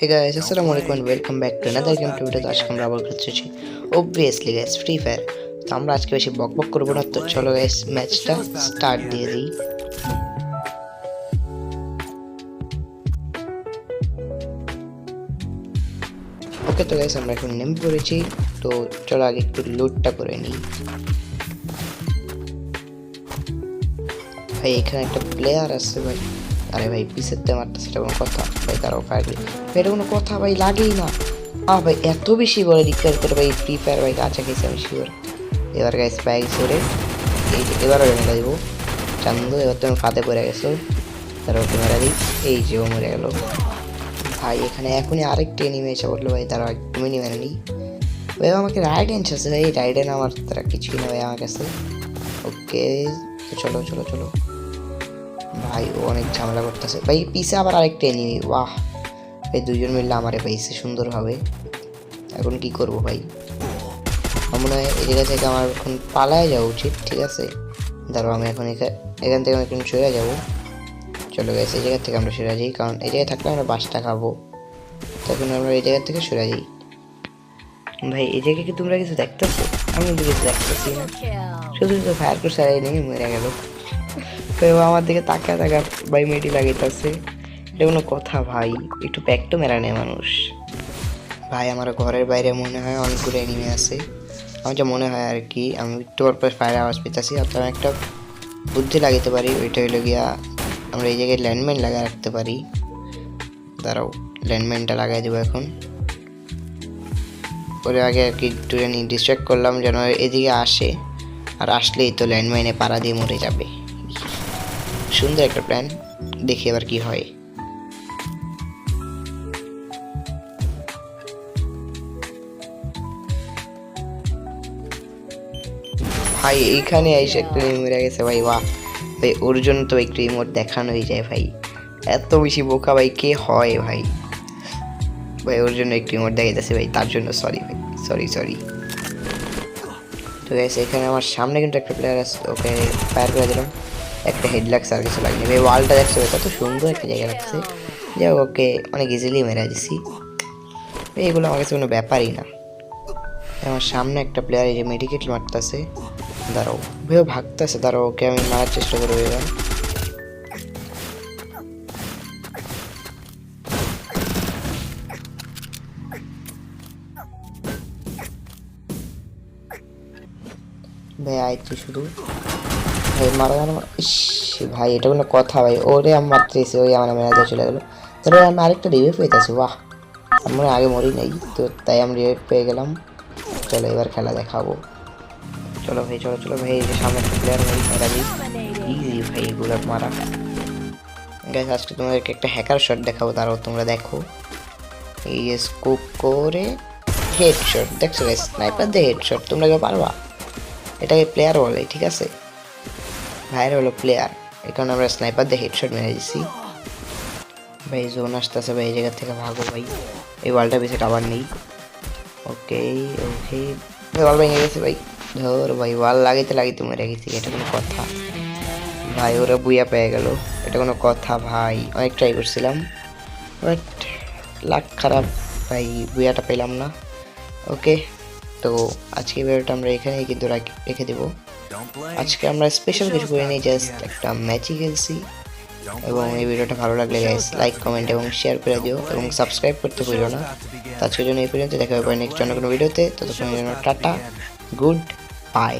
হে guys আসসালামু আলাইকুম and welcome back to another game to video আজকে আমরা আবার করতেছি অবভিয়াসলি গাইস ফ্রি ফায়ার তো আমরা আজকে বেশি বক বক করব না। তো চলো গাইস ম্যাচটা স্টার্ট দিয়ে দিই। ওকে তো গাইস আমরা এখন নেমে পড়েছি তো চলো, আগে একটু লুটটা করে নিই। ভাই, এখানে একটা প্লেয়ার আছে, ভাই। আরে ভাই, পিসের তে মারতে সেটা কোনো কথা। ভাই তারাও ফায়ার দিই এটা কোনো কথা, ভাই, লাগেই না। আ, ভাই, এত বেশি বলে রিকোয়ার করে, ভাই ফ্রি ফায়ার ভাই কাছে খেয়েছে আমি শিওর এবার গাইস ব্যাগ সরে এই এবারও মেরা দিব। চান্দু, এবার তুমি ফাঁদে পড়ে গেছো। তারা ওকে মেরা দিই। এই যে, ও মরে গেল। ভাই, এখানে এখনই আরেকটি এনিমে এসে বলল ভাই তারা একটু মিনি মেরে নিই। ভাই, আমাকে রাইডেন্স আছে, ভাই। রাইডেন আমার তারা কিছুই না, ভাই, আমার কাছে। ওকে চলো চলো চলো। ভাই ও অনেক ঝামেলা করতেছে। ভাই পিসে আবার আরেকটা এনিমি বাহ ভাই দুজন মিললে আমারে পাইছে সুন্দরভাবে। এখন কি করব ভাই? আমার মনে হয় এই জায়গা থেকে আমার এখন পালায় যাওয়া উচিত ঠিক আছে? ধরো আমি এখন এখা- এখান থেকে আমি এখন সরে যাব। চলো গেছে এই জায়গা থেকে আমরা সরে যাই কারণ এই জায়গায় থাকলে আমরা বাসটা খাব। তখন আমরা এই জায়গা থেকে সরে যাই। ভাই এই জায়গায় কি তোমরা কিছু দেখতেছো? আমি কিছু দেখতেছি না। শুধু শুধু ফায়ার করছে আর এই নিয়ে মরে গেল। তো আমার দিকে তাকা তাকা ভাই মেয়েটি লাগাইতেছে এটা কোনো কথা ভাই, একটু প্যাক তো মেরা নেয় মানুষ। ভাই, আমার ঘরের বাইরে মনে হয় অনেকগুলো এনিমে আছে। আমার যা মনে হয় আর কি, আমি একটু পর ফায়ার আওয়াজ পেতেছি অর্থাৎ একটা বুদ্ধি লাগাইতে পারি, ওইটা হইল গিয়া আমরা এই জায়গায় ল্যান্ডমাইন লাগা রাখতে পারি। দাঁড়াও ল্যান্ডমাইনটা লাগাই দেবো এখন। পরে আগে আর কি একটু জানি ডিস্ট্র্যাক্ট করলাম যেন এদিকে আসে। আর আসলেই তো ল্যান্ডমাইনে পাড়া দিয়ে মরে যাবে। সুন্দর একটা প্ল্যান, দেখি এবার কি হয়। ভাই, এইখানে এসে একটা মেরে গেছে ভাই, বাহ। ভাই, ওর জন্য তো একটু ইমোট দেখানোই যায় ভাই। এত বেশি বোকা ভাই, কে হয় ভাই? ভাই, ওর জন্য একটু ইমোট দেখাইতেছে ভাই, তার জন্য সরি ভাই সরি সরি তো গাইস এখানে আমার সামনে কিন্তু একটা প্লেয়ার আছে ওকে ফায়ার করে দিলাম। একটা হেড আর কিছু লাগেনি ভাই ওয়ালটা দেখছ কত সুন্দর একটা জায়গা লাগছে। যাই ওকে অনেক ইজিলি মেরে দিছি। এইগুলো আমার কাছে কোনো ব্যাপারই না। আমার সামনে একটা প্লেয়ার এই যে মেডিকেট মারতেছে। দাঁড়াও, ভেবে ভাগতেছে। দাঁড়াও, ওকে আমি মারার চেষ্টা করব এবার। ভাই আইছি শুধু। ভাই, মারা মারা মারা- ইস, ভাই, এটা কোনো কথা, ভাই। ওরে আমার মারতেছে, ওই আমার মেরাজে চলে গেলো। তারপরে আমি আরেকটা রিভিউ পেয়েছি, বাহ। আমরা আগে মরি নাই, তো তাই আমি রিভিউ পেয়ে গেলাম। চলো, এবার খেলা দেখাবো। চলো ভাই, চলো চলো ভাই যে সামনে প্লেয়ার ভাই মেরা ইজি ভাই, এগুলো মারা। গাইস আজকে তোমাদেরকে একটা হ্যাকার শট দেখাবো, তারাও তোমরা দেখো। এই স্কোপ করে হেডশট দেখছ গাইস স্নাইপার দিয়ে হেডশট তোমরা কেউ পারবা? এটাকে প্লেয়ার বলে, ঠিক আছে? ভাইয়ের হলো প্লেয়ার কারণে আমরা স্নাইপার দিয়ে হেডশট মেরে দিছি। ভাই জোন আসতেছে ভাই, এই জায়গা থেকে ভাগো ভাই। এই ওয়ালটা বেশি আবার নেই। ওকে ওকে ওয়াল ভেঙে গেছে ভাই। ধর ভাই ওয়াল লাগাইতে লাগাইতে মরে গেছি, এটা কোনো কথা। ভাই, ওরা বুইয়া পেয়ে গেল। এটা কোনো কথা ভাই। অনেক ট্রাই করছিলাম বাট লাক খারাপ। ভাই, বুইয়াটা পেলাম না। ওকে তো আজকে ভিডিওটা আমরা এখানেই কিন্তু রাখ- দেবো। আজকে আমরা স্পেশাল কিছু করিনি জাস্ট একটা ম্যাচই খেলছি। এবং এই ভিডিওটা ভালো লাগলে গাইস লাইক কমেন্ট এবং শেয়ার করে দিও এবং সাবস্ক্রাইব করতে ভুলো না। আজকের জন্য এই পর্যন্ত দেখা হবে নেক্সট অন্য কোনো ভিডিওতে ততক্ষণের জন্য টাটা গুড বাই